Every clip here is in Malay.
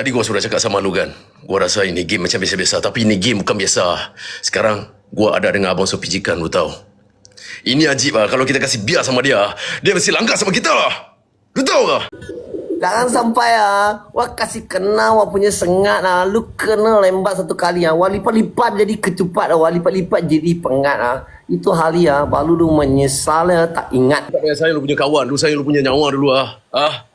Tadi gua sudah cakap sama lu kan. Gua rasa ini game macam biasa-biasa. Tapi ini game bukan biasa. Sekarang gua ada dengan Abang Sofi Jikan, lu tahu. Ini ajib lah. Kalau kita kasih biar sama dia, dia mesti langgar sama kita lah. Lu tahu tak? Jangan sampai ah, wah kasih kena wah punya sengat ah. Lu kena lembat satu kali ah. Wah lipat-lipat jadi kecupat ah. Wah lipat-lipat jadi pengat ah. Itu hari ah, baru lu menyesal ah, tak ingat. Tak payah sayang lu punya kawan. Lu sayang lu punya nyawa dulu ah. Ah.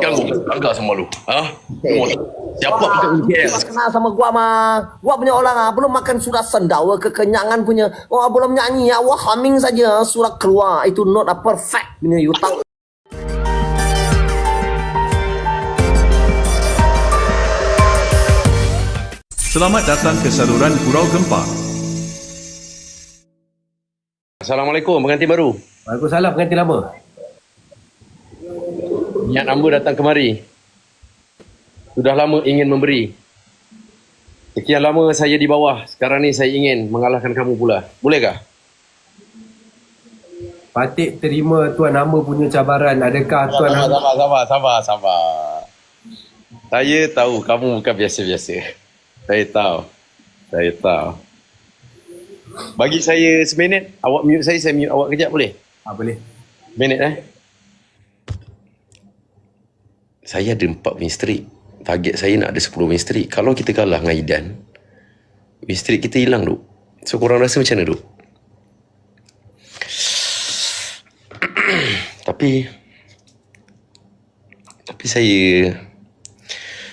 Sekarang gua langgar sama lu. Ah. Lu Siapa kita UKL? Kau kenal sama gua mah. Gua punya orang ah belum makan sudah sendawa kekenyangan punya. Wah belum nyanyi ah. Wah humming saja surat keluar. Itu not a perfect punya you tahu. Selamat datang ke saluran Gurau Gempar. Assalamualaikum, pengantin baru. Waalaikumsalam pengantin lama. Niat hamba datang kemari. Sudah lama ingin memberi. Sekian lama saya di bawah. Sekarang ni saya ingin mengalahkan kamu pula. Bolehkah? Patik terima Tuan Hamba punya cabaran. Adakah Tuan Sabar, Hamba... sabar, sabar, sabar, sabar. Saya tahu kamu bukan biasa-biasa. Saya tahu. Saya tahu. Bagi saya seminit. Awak mute saya, saya mute awak kejap boleh? Ah, boleh. Minit eh. Saya ada empat win streak. Target saya nak ada 10 win streak. Kalau kita kalah dengan Idan, win streak kita hilang duk. So korang rasa macam mana duk? tapi tapi saya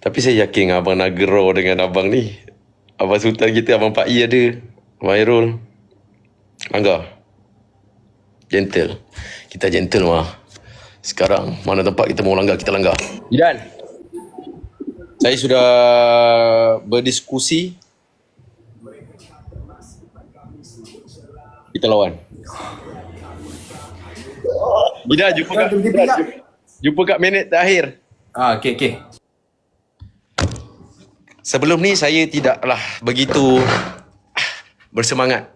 tapi saya yakin Abang Nagero dengan Abang ni Abang Sultan kita Abang Pak I ada Abang Airul Angga Gentle Kita gentle mah Sekarang Mana tempat kita mau langgar Kita langgar Idan Saya sudah Berdiskusi Kita lawan Idan jumpa kat jumpa, jumpa kat minit terakhir Ah, okey, okey. Sebelum ni saya tidaklah begitu bersemangat.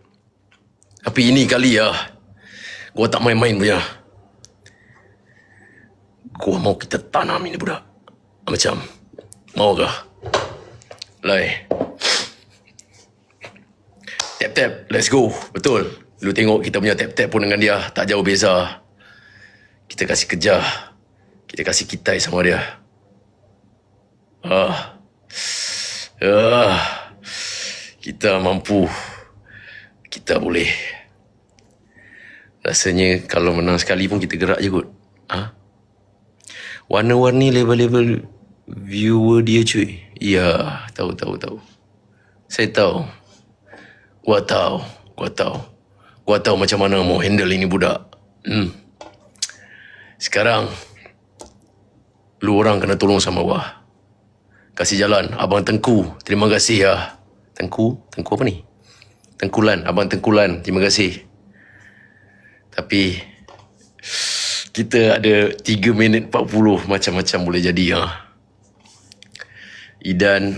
Tapi ini kali ya, gua tak main-main punya. Gua mau kita tanam ini budak. Macam, maukah? Lai. Tap-tap, let's go. Betul. Lu tengok kita punya tap-tap pun dengan dia tak jauh beza. Kita kasih kejar. Kita kasih kitai sama dia. Ah. Ah, kita mampu. Kita boleh. Rasanya kalau menang sekali pun kita gerak je kot. Ha? Warna-warni level-level viewer dia cuy. Ya, tahu tahu tahu. Saya tahu. Gua tahu. Gua tahu. Gua tahu macam mana mau handle ini budak. Hmm. Sekarang lu orang kena tolong sama gua. Kasih jalan Abang Tengku Terima kasih ya Tengku? Tengku apa ni? Tengkulan Abang Tengkulan Terima kasih Tapi Kita ada 3 minit 40 Macam-macam boleh jadi ya Idan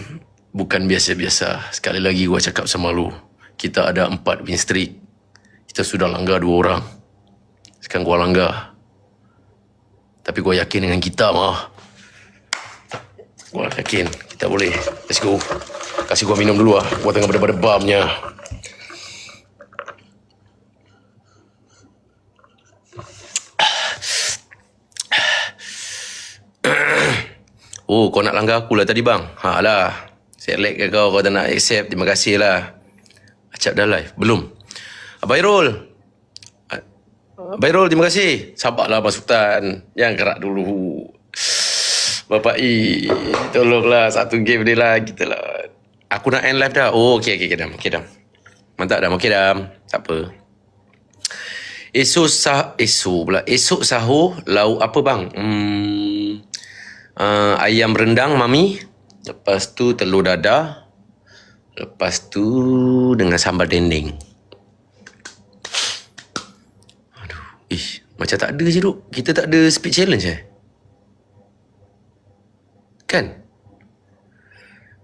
Bukan biasa-biasa Sekali lagi gua cakap sama lu Kita ada 4 win streak Kita sudah langgar 2 orang Sekarang gua langgar Tapi gua yakin dengan kita mah Gua yakin kita boleh. Let's go. Kasih gua minum dulu ah. Gua tengah berdebamnya. Oh, kau nak langgar aku lah tadi bang. Ha lah. Saya like ke kau, kau tak nak accept. Terima kasih lah. Acap dah live. Belum. Abang Irul. Abang Irul, terima kasih. Sabarlah Abang Sultan. Jangan kerak dulu. Bapak I, tolonglah satu game dia lah kita lah. Aku nak end live dah. Oh, okey okey okay, dam. Okey dam. Mantap dam. Okey dam. Tak apa. Esok sah esok pula. Esok sahur lauk apa bang? Hmm, uh, ayam rendang mami. Lepas tu telur dadah. Lepas tu dengan sambal dendeng. Aduh, ish, macam tak ada je duk. Kita tak ada speed challenge eh? Kan?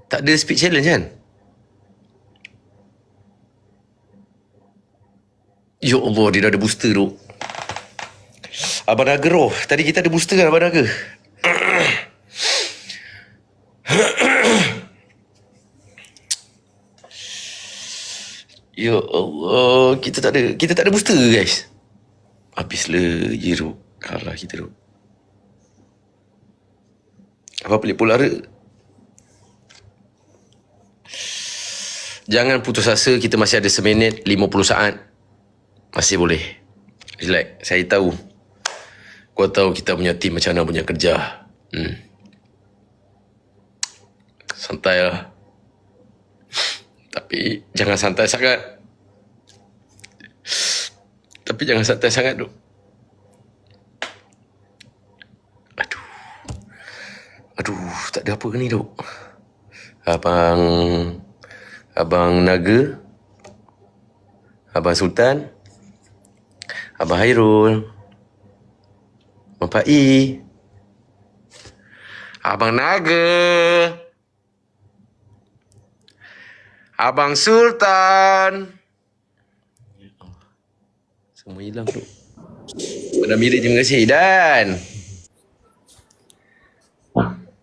Tak ada speed challenge kan? Ya Allah, dia dah ada booster tu. Abang Naga roh. Tadi kita ada booster kan Abang Naga? Ya Allah, kita tak ada kita tak ada booster guys. Habislah Jiro kalah kita tu. Apa pelik pula? Jangan putus asa, kita masih ada seminit 50 saat. Masih boleh. Relax, saya tahu. Kau tahu kita punya team macam mana punya kerja. Hmm. Santai lah. Tapi jangan santai sangat. Tapi jangan santai sangat tu. Aduh. Aduh, tak ada apa ke ni duk? Abang Abang Naga Abang Sultan Abang Hairul Abang I Abang Naga Abang Sultan Semua hilang tu Pada Miri terima kasih Dan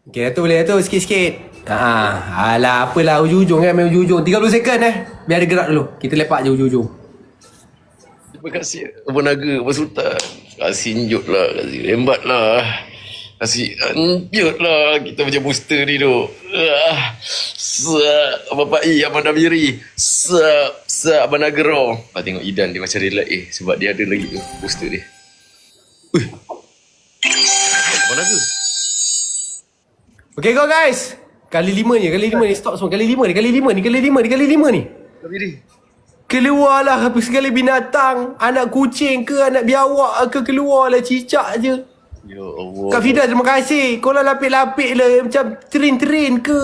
Okay, tu boleh tu sikit-sikit. Ha, alah apalah ujung-ujung kan main ujung-ujung. 30 second eh. Biar dia gerak dulu. Kita lepak je ujung-ujung. Terima kasih Abang Naga, Abang Sultan. Kasih njut lah, kasih rembat lah. Kasih njut lah kita punya booster ni tu. Ah, Sa, Abang Pak I, Abang Namiri. Sa, sa, Abang Nagero. Ah, tengok Idan dia macam relax eh. Sebab dia ada lagi tu booster dia. Ui. Abang Naga. Okay, go guys. Kali lima ni, kali lima ni. Stop semua. Kali lima ni, kali lima ni, kali lima ni, kali lima ni. Namiri. Keluarlah apa segala binatang. Anak kucing ke, anak biawak ke, keluarlah cicak je. Ya Allah. Kak Fida terima kasih. Kau lah lapik-lapik lah macam train-train ke.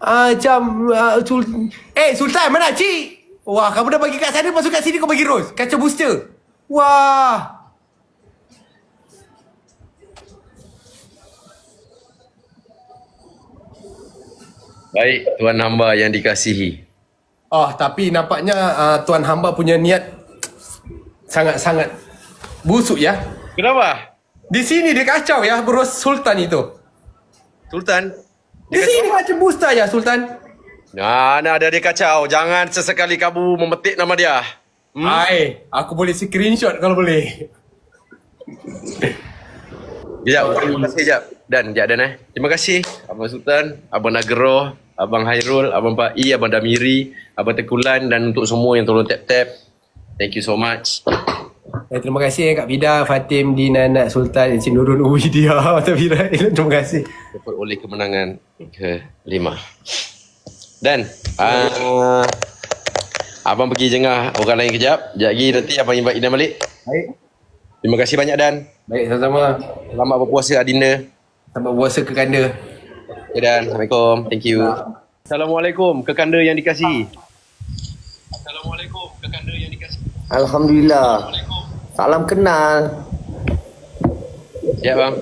Uh, macam uh, sul Eh Sultan mana cik? Wah kamu dah bagi kat sana masuk kat sini kau bagi rose. Kacau booster. Wah. Baik, Tuan Hamba yang dikasihi. Oh tapi nampaknya uh, Tuan Hamba punya niat sangat-sangat busuk ya. Kenapa? Di sini dia kacau ya bros Sultan itu. Sultan? Di sini macam booster ya Sultan. Nah, nah, ada dia kacau. Jangan sesekali kamu memetik nama dia. Hmm? Hai, aku boleh screenshot kalau boleh. Sekejap, terima kasih sekejap. Dan, sekejap Dan eh. Terima kasih Abang Sultan, Abang Nagero, Abang Hairul, Abang Pak I, Abang Damiri, Abang Tekulan dan untuk semua yang tolong tap-tap. Thank you so much. Eh, terima kasih Kak Fida, Fatim, Dina, Nak Sultan, Encik Nurul, Uwi, dia, Tafira. Terima kasih. Dapat oleh kemenangan ke lima. Dan, uh, Abang pergi jengah orang lain kejap. Sekejap lagi nanti Abang invite Idan balik. Baik. Terima kasih banyak Dan. Baik, sama-sama. Selamat berpuasa Adinda. Selamat puasa ke kanda. Okay Dan, Assalamualaikum. Thank you. Assalamualaikum, kekanda yang dikasihi. Assalamualaikum, kekanda yang dikasihi. Alhamdulillah. Salam kenal. Ya bang.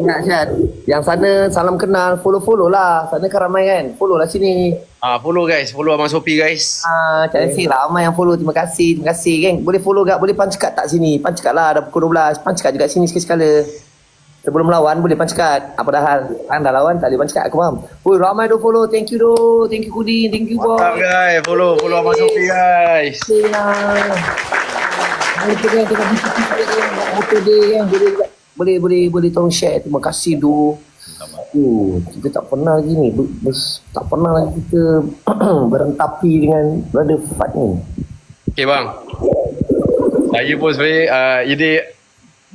Ingat Syed. Yang sana salam kenal. Follow-follow lah. Sana kan ramai kan. Follow lah sini. Ah follow guys, follow Abang Sopi guys. Ah, Cik Aziz ramai yang follow. Terima kasih. Terima kasih geng. Boleh follow gak? Boleh punch tak sini? Punch lah. Dah pukul 12. Punch juga sini sekali-sekala. Sebelum lawan boleh punch. Apa dah hal? Kan dah lawan tak boleh punch card. Aku faham. Oi, ramai do follow. Thank you do. Thank you Kudi. Thank you boy. Mantap guys, follow follow Abang Sopi guys. Boleh pegang tengok bisik motor dia kan? Boleh boleh boleh boleh tolong share. Terima kasih do Uh, kita tak pernah lagi ni. Ber, ber, tak pernah lagi kita berentapi dengan brother Fat ni. Okay bang. Saya pun sebenarnya uh, ini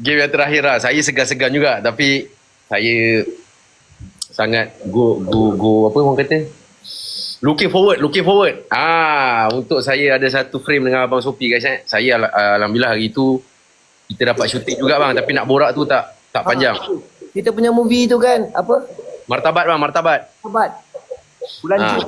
game yang terakhir lah. Saya segan-segan juga. Tapi saya sangat go go go apa orang kata? Looking forward, looking forward. Ah, untuk saya ada satu frame dengan abang Sopi guys eh. Saya al- alhamdulillah hari tu kita dapat syuting juga bang tapi nak borak tu tak tak panjang. kita punya movie tu kan apa Martabat bang, martabat. Sahabat bulan Ah. Jun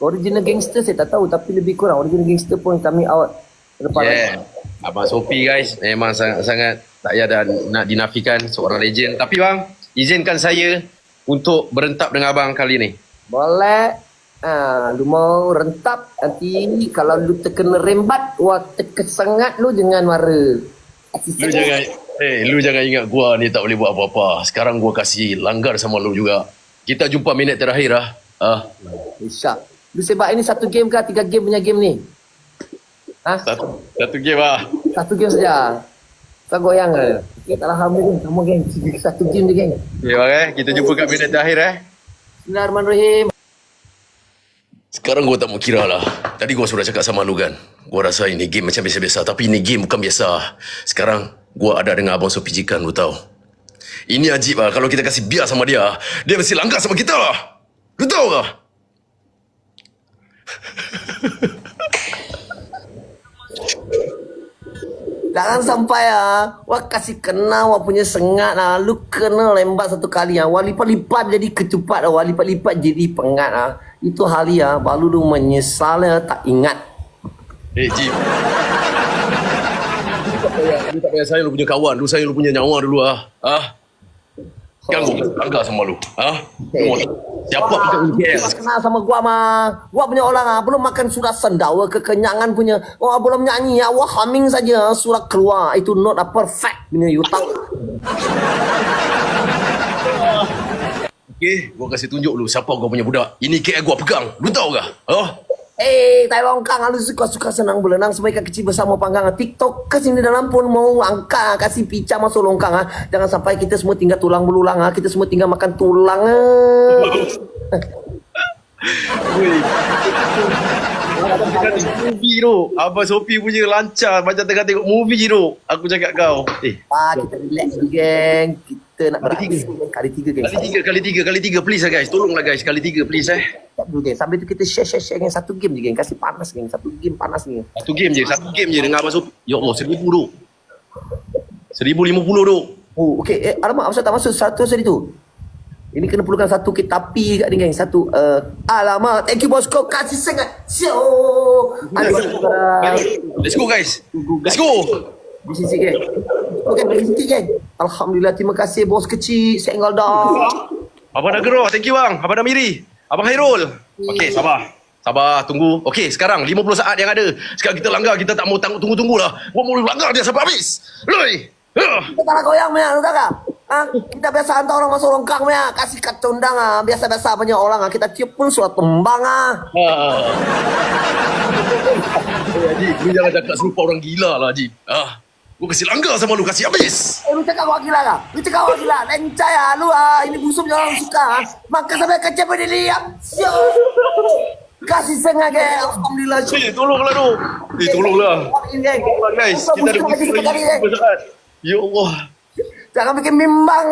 original gangster saya tak tahu tapi lebih kurang original gangster pun kami out lepas Yeah. Abang Sopi guys memang sangat-sangat tak payah dah nak dinafikan seorang legend. Tapi bang, izinkan saya untuk berentap dengan abang kali ni. Boleh. Ah, lu mau rentap nanti kalau lu terkena rembat, wah terkesangat lu jangan mara. Lu jangan eh lu jangan ingat gua ni tak boleh buat apa-apa. Sekarang gua kasih langgar sama lu juga. Kita jumpa minit terakhir ah. Ah. Isyak. Lu sebab ini satu game ke tiga game punya game ni? Ha? Satu, satu game lah. Satu game saja. Kau goyang ke? Okay, tak faham ni. Kamu geng. Satu game je, geng. Okay, bang eh. Kita jumpa kat minit terakhir eh. Bismillahirrahmanirrahim. Sekarang gua tak mau kira lah. Tadi gua sudah cakap sama lu kan. Gua rasa ini game macam biasa-biasa. Tapi ini game bukan biasa. Sekarang gua ada dengan Abang Sopi Jikan, lu tahu. Ini ajib lah. Kalau kita kasih biar sama dia, dia mesti langgar sama kita lah. Lu tahu tak? Jangan sampai ah, wah kasih kena wah punya sengat ah, lu kena lembat satu kali ah, wah lipat-lipat jadi ketupat ah, wah lipat-lipat jadi pengat ah. Itu hari ah, baru lu menyesal ah, tak ingat. Eh, Jim. Lu tak payah, sayang lu punya kawan. Lu sayang lu punya nyawa dulu ah. Ah. Sekarang gua sama lu. Ah. Lu mau siapa kita UKL? kenal sama gua mah. Gua punya orang ah, belum makan sudah sendawa kekenyangan punya. Wah belum nyanyi ah, wah humming saja surat keluar. Itu not a perfect punya you tahu. Okey, gua kasi tunjuk lu siapa gua punya budak. Ini KL gua pegang. Lu tahu ke? Ah. Eh, tai longkang lu suka-suka senang berenang sebaik kecil bersama panggang. TikTok ke sini dalam pun mau angkat kasih pica masuk longkang ah. Jangan sampai kita semua tinggal tulang belulang ah. Kita semua tinggal makan tulang ah. movie tu. Abang Sopi punya lancar macam tengah tengok movie tu. Aku cakap kau. Eh, Ah, kita relax geng. Kita nak Kali geng. Kali tiga kali tiga, kali tiga, kali tiga. Please lah guys. Tolonglah guys. Kali tiga please eh. Sambil tu kita share share share geng. Satu game je geng. Kasih panas geng. Satu game panas ni. Satu game je. Satu game je dengan Abang Sopi. Ya Allah, seribu tu. Seribu lima puluh tu. Oh, okey. Eh, alamak, apa tak masuk satu tadi tu? Ini kena perlukan satu kita api kat ni geng. Satu. Uh, alamak, thank you bosco. Kasih sangat. Sio. Alhamdulillah. Let's go guys. Let's go. Di sisi geng. Okey, bagi sikit geng. Alhamdulillah, terima kasih bos kecil. Engkau dah. Abang Nagro, thank you bang. Abang Namiri. Abang Hairul. Okey, sabar. Sabar, tunggu. Okey, sekarang 50 saat yang ada. Sekarang kita langgar, kita tak mau tunggu-tunggu lah. Gua mau langgar dia sampai habis. Loi. Kita tak nak goyang tahu tak? Ha? Kita biasa hantar orang masuk longkang punya. Kasih kat condang ah. Biasa-biasa punya orang ah. Kita tiup pun surat tembang ah. Ah. Eh, Haji, lu jangan cakap serupa orang gila lah, Haji. Ah. Gua kasih langgar sama lu, kasih habis. Eh, lu cakap awak gila kah? Lu cakap awak gila. Lencai ah lu ah. Ini busuk punya orang suka ah. Maka sampai kecap dia liap. Siap. Kasih sengah ke. Alhamdulillah. Eh, tolonglah tu. Eh, tolonglah. Geng. Tolonglah guys. Kita ada Busuk lagi saat. Ya Allah. Jangan bikin bimbang.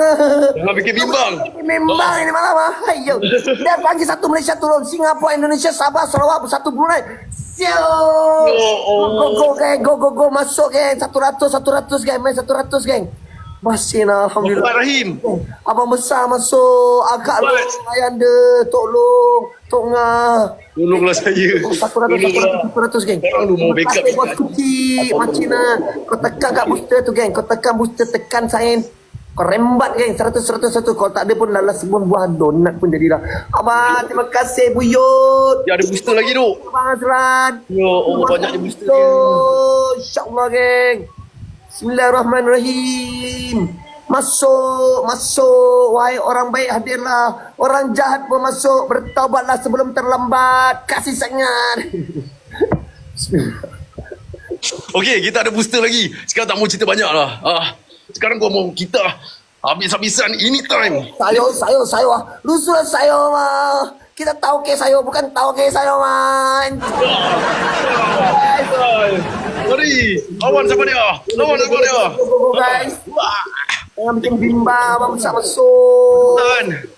Jangan bikin bimbang. Bikin bimbang ini malam ah. Ayo. Dia panggil satu Malaysia turun. Singapura, Indonesia, Sabah, Sarawak, satu Brunei. Siap. Ya Allah. Go, go, geng. Go, go, go. Masuk, geng. Satu ratus, satu ratus, geng. Main satu ratus, geng. Masih lah, Alhamdulillah. Muhammad Rahim. Abang besar masuk. Agak lu. Muhammad. Ayanda. Tolong. Tengah. Tolonglah saya. Satu ratus, satu ratus, satu ratus, geng. Lu mau backup kasih, bos kecil. Macina. Kau tekan kat booster tu, geng. Kau tekan booster, tekan sign. Kau rembat, geng. Seratus, seratus, satu. Kalau tak ada pun dalam sebuah buah donat pun jadilah. Abang, terima kasih, Buyut. Dia ada booster lagi tu. Abang Azran. Ya Allah, banyaknya booster. InsyaAllah, geng. Bismillahirrahmanirrahim. Masuk, masuk. Wahai orang baik hadirlah. Orang jahat pun masuk. Bertaubatlah sebelum terlambat. Kasih sangat. Okey, kita ada booster lagi. Sekarang tak mau cerita banyak lah. Ah, sekarang gua mau kita habis-habisan ini time. Sayur, sayur, sayur. Lu sudah sayur mah. Kita tahu ke sayur, bukan tahu ke sayur man. Mari, lawan siapa dia? Lawan siapa dia? Go, guys. Jangan bikin bimbang. Abang besar masuk. Dan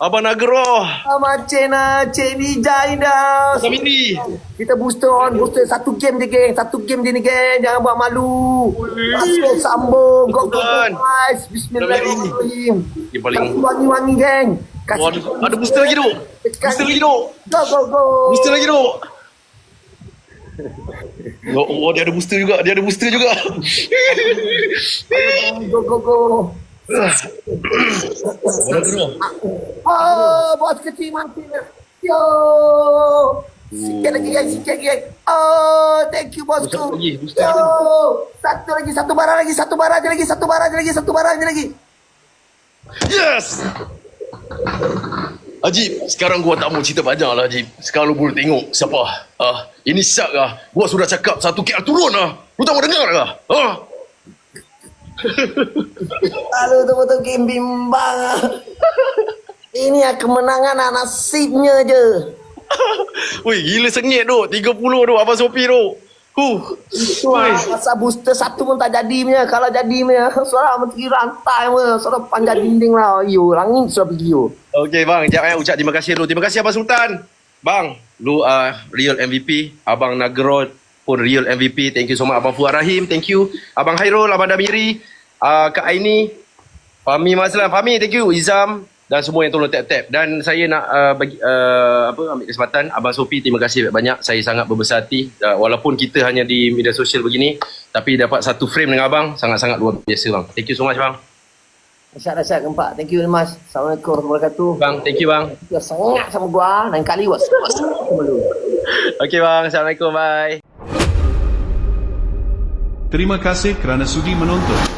Abang Nagro, nak Cik Nijai dah. Samini. Kita booster on, booster satu game je geng, satu game je ni geng, jangan buat malu. Masuk sambung, go go guys. Bismillahirrahmanirrahim. Yang paling wangi-wangi geng. Kasih Oh, ada, ada booster lagi tu. Booster lagi tu. Go go go. Booster lagi tu. Oh, oh, dia ada booster juga. Dia ada booster juga. Go go go. Nagro. Oh, bos kecil mati. Yo. Sikit lagi guys, sikit lagi guys. Oh, thank you bosku. Satu lagi, booster Yo. Satu lagi, satu barang lagi, satu barang lagi, satu barang lagi, satu barang lagi. Yes. Haji, sekarang gua tak mau cerita banyak lah Haji. Sekarang lu boleh tengok siapa. Ah, ini syak ah. Gua sudah cakap satu KL turun ah. Lu tak mau dengar ah? Ah. Aduh, betul-betul game bimbang. ah. Ini ya kemenangan ah, nasibnya je. Woi, gila sengit tu. 30 tu Abang Sopi tu. Huh. Wah, masa booster satu pun tak jadi punya. Kalau jadi punya, suara menteri rantai punya. Suara panjang dinding lah. Yo, langit sudah pergi yo. Okey bang, jap eh ucap terima kasih dulu. Terima kasih Abang Sultan. Bang, lu uh, real MVP. Abang Nagro pun real MVP. Thank you so much Abang Fuad Rahim. Thank you. Abang Hairul, Abang Damiri, uh, Kak Aini, Fahmi Maslan, Fahmi, thank you. Izam dan semua yang tolong tap-tap. Dan saya nak uh, bagi uh, apa ambil kesempatan Abang Sofi terima kasih banyak. Saya sangat berbesar hati uh, walaupun kita hanya di media sosial begini tapi dapat satu frame dengan abang sangat-sangat luar biasa bang. Thank you so much bang. Dahsyat-dahsyat gempak. Thank you mas. Assalamualaikum warahmatullahi wabarakatuh. Bang, thank you bang. Dia sangat sama gua. Lain kali was. was. Okey bang, Assalamualaikum, bye. Terima kasih kerana sudi menonton.